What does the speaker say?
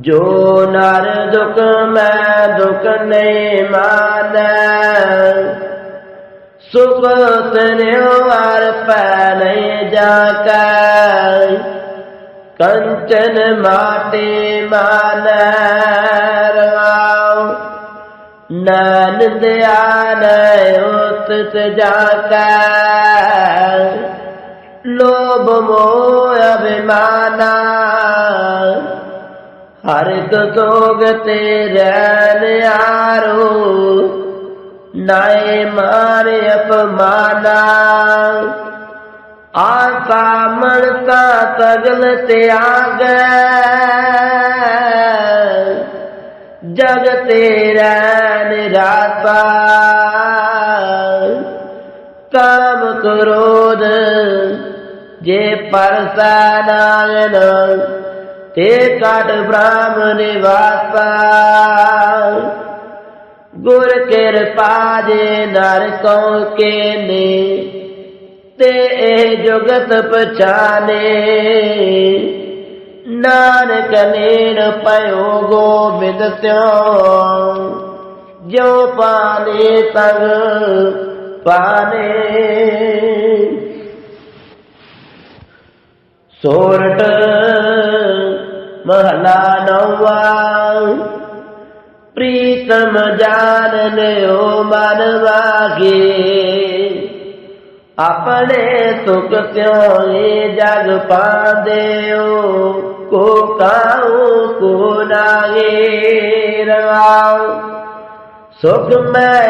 ਜੋ ਨਰ ਦੁਖ ਮੈਂ ਦੁਖ ਨਹੀਂ ਮਾਨੈ ਸੁਖ ਤਨਿਉ ਅਰ ਪੈ ਨਹੀਂ ਜਾਕੈ, ਕੰਚਨ ਮਾਟੇ ਮਾਨੈ ਰਵਾਉ ਨਾਨਦ ਆਨੈ ਉਤਤ ਜਾਕੈ। ਲੋਭ ਮੋਹ ਅਭਿਮਾਨਾ ਹਰ ਇੱਕ ਸੋਗ ਤੇ ਰਹਿ ਆਰੋ, ਨਾਏ ਮਾਰ ਅਪਮਾਨਾ। ਆਸਾ ਮਨਸਾ ਤਗਲ ਤੇ ਤਿਆਗੈ ਜਗ ਤੇਰਾ ਨਿਰਾਸਾ ਕਾਮ ਕਰੋਧ ਜੇ ਪਰਸਾ ਨਾਗਨ ਤੇ ਕਟ ਬ੍ਰਹਮ ਨਿਵਾਸਾ। ਗੁਰ ਕਿਰਪਾ ਜੇ ਨਰ ਕੋ ਕੇ ਨੇ ਤੇ ਇਹ ਜੁਗਤ ਪਛਾਨੇ। ਨਾਨਕ ਨੇੜ ਪਇਓ ਗੋਬਿੰਦ ਸਿਓ ਜੋ ਪਾਨੇ ਤਗ ਪਾਨੇ। ਸੋਰਠ ਮਹਲਾ ਨਵਾ ਪ੍ਰੀਤਮ ਜਾਨ ਲਿਓ ਮਨ ਵਾਗੇ ਆਪਣੇ ਸੁਖ ਸਿਉ ਇਹ ਜਗ ਪਾਦਿਓ ਕੋ ਕਾਉ ਕੋ ਨਾਗੇ ਰਵਾਉ ਸੁਖ ਮੈਂ